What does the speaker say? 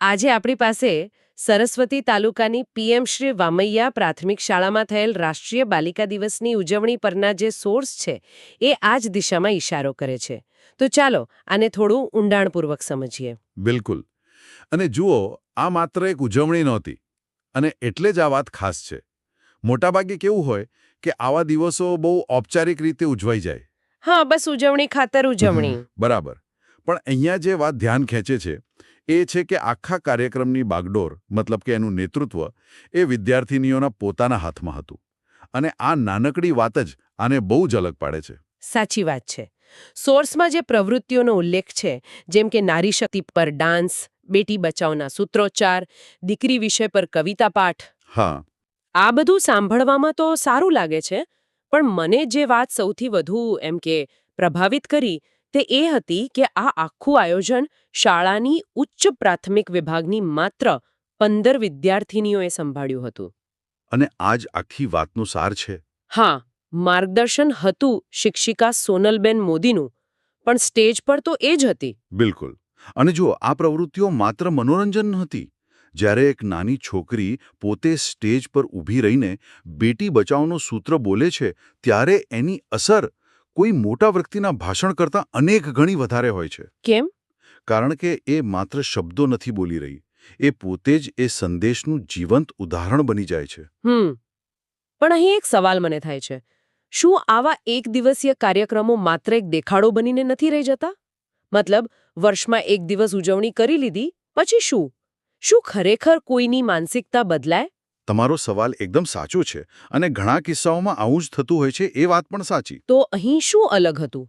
આજે આપણી પાસે સરસ્વતી તાલુકાની પીએમ શ્રી વામૈયા પ્રાથમિક શાળામાં થયેલ રાષ્ટ્રીય બાલિકા દિવસની ઉજવણી પરના જે સોર્સ છે એ આ જ દિશામાં ઇશારો કરે છે. તો ચાલો આને થોડું ઊંડાણપૂર્વક સમજીએ. બિલકુલ. અને જુઓ આ માત્ર એક ઉજવણી નહોતી અને એટલે જ આ વાત ખાસ છે. મોટાભાગે કેવું હોય કે આવા દિવસો બહુ ઔપચારિક રીતે ઉજવાઈ જાય. હા બસ ઉજવણી ખાતર ઉજવણી. બરાબર. પણ અહીંયા જે વાત ધ્યાન ખેંચે છે એ છે કે આખા કાર્યક્રમની બાગડોર મતલબ કે એનું નેતૃત્વ એ વિદ્યાર્થિનીઓના પોતાના હાથમાં હતું. અને આ નાનકડી વાત જ આને બહુ જ અલગ પાડે છે. સાચી વાત છે. સોર્સમાં જે પ્રવૃત્તિઓનો ઉલ્લેખ છે જેમ કે નારી શક્તિ પર ડાન્સ બેટી બચાવના સૂત્રોચ્ચાર દીકરી વિષય પર કવિતા પાઠ. હા. આ બધું સાંભળવામાં તો સારું લાગે છે પણ મને જે વાત સૌથી વધુ એમ કે પ્રભાવિત કરી તે એ હતી કે આ આખું આયોજન શાળાની ઉચ્ચ પ્રાથમિક વિભાગની માત્ર પંદર વિદ્યાર્થિનીઓએ સંભાળ્યું હતું. અને આ જ આખી વાતનો સાર છે? હા માર્ગદર્શન હતું શિક્ષિકા સોનલબેન મોદીનું પણ સ્ટેજ પર તો એ જ હતી. બિલકુલ. અને જો આ પ્રવૃત્તિઓ માત્ર મનોરંજન નહોતી જ્યારે એક નાની છોકરી પોતે સ્ટેજ પર ઊભી રહીને બેટી બચાવનું સૂત્ર બોલે છે ત્યારે એની અસર કોઈ મોટા વ્યક્તિના ભાષણ કરતાં અનેક ગણી વધારે હોય છે. કેમ? કારણ કે એ માત્ર શબ્દો નથી બોલી રહી. એ પોતે જ એ સંદેશનું જીવંત ઉદાહરણ બની જાય છે. હમ. પણ અહીં એક સવાલ મને થાય છે. શું આવા એક દિવસીય કાર્યક્રમો માત્ર એક દેખાડો બનીને નથી રહી જતા? મતલબ વર્ષમાં એક દિવસ ઉજવણી કરી લીધી પછી શું? શું ખરેખર કોઈની માનસિકતા બદલાય? તમારો સવાલ એકદમ સાચો છે અને ઘણા કિસ્સાઓમાં આવું જ થતું હોય છે એ વાત પણ સાચી. તો અહીં શું અલગ હતું?